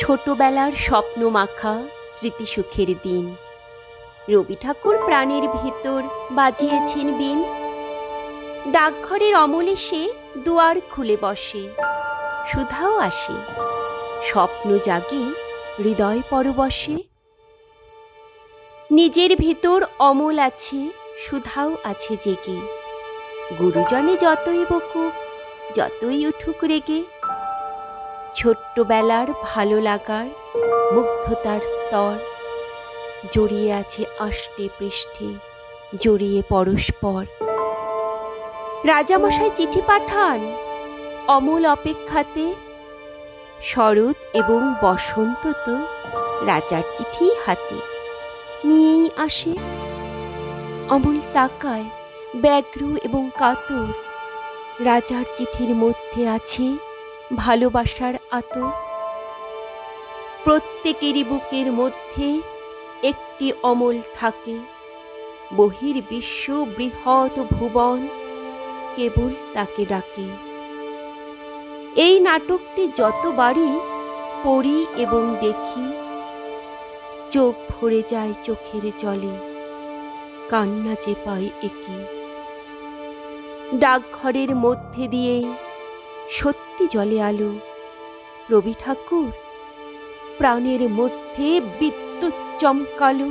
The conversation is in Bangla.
ছোটবেলার স্বপ্ন মাখা স্মৃতিসুখের দিন। রবি ঠাকুর প্রাণের ভিতর বাজিয়েছেন বিন। ডাকঘরের অমলে সে দুয়ার খুলে বসে, সুধাও আসে। স্বপ্ন জাগে, হৃদয় পরবশে। নিজের ভিতর অমল আছে সুধাও আছে জেগে। গুরুজনে যতই বকুক, যতই উঠুক রেগে। ছোট্টবেলার ভালো লাগার মুগ্ধতার স্তর জড়িয়ে আছে আষ্টে পৃষ্ঠে, জড়িয়ে পরস্পর। রাজামশাই চিঠি পাঠান অমল অপেক্ষাতে। শরৎ এবং বসন্ত তো রাজার চিঠি হাতে নিয়েই আসে। অমল তাকায় ব্যগ্র এবং কাতর। রাজার চিঠির মধ্যে আছে ভালোবাসার আতর। প্রত্যেকেরই বুকের মধ্যে একটি অমল থাকে। বহির বিশ্ব বৃহৎ ভুবন কেবল তাকে ডাকে। এই নাটকটি যতবারই পড়ি এবং দেখি, চোখ ভরে যায় চোখের জলে। কান্না যে পায় একে। ডাকঘরের মধ্যে দিয়ে সত্যি জলে আলো। রবি ঠাকুর, প্রাণের মধ্যে বিদ্যুৎ চমকালো।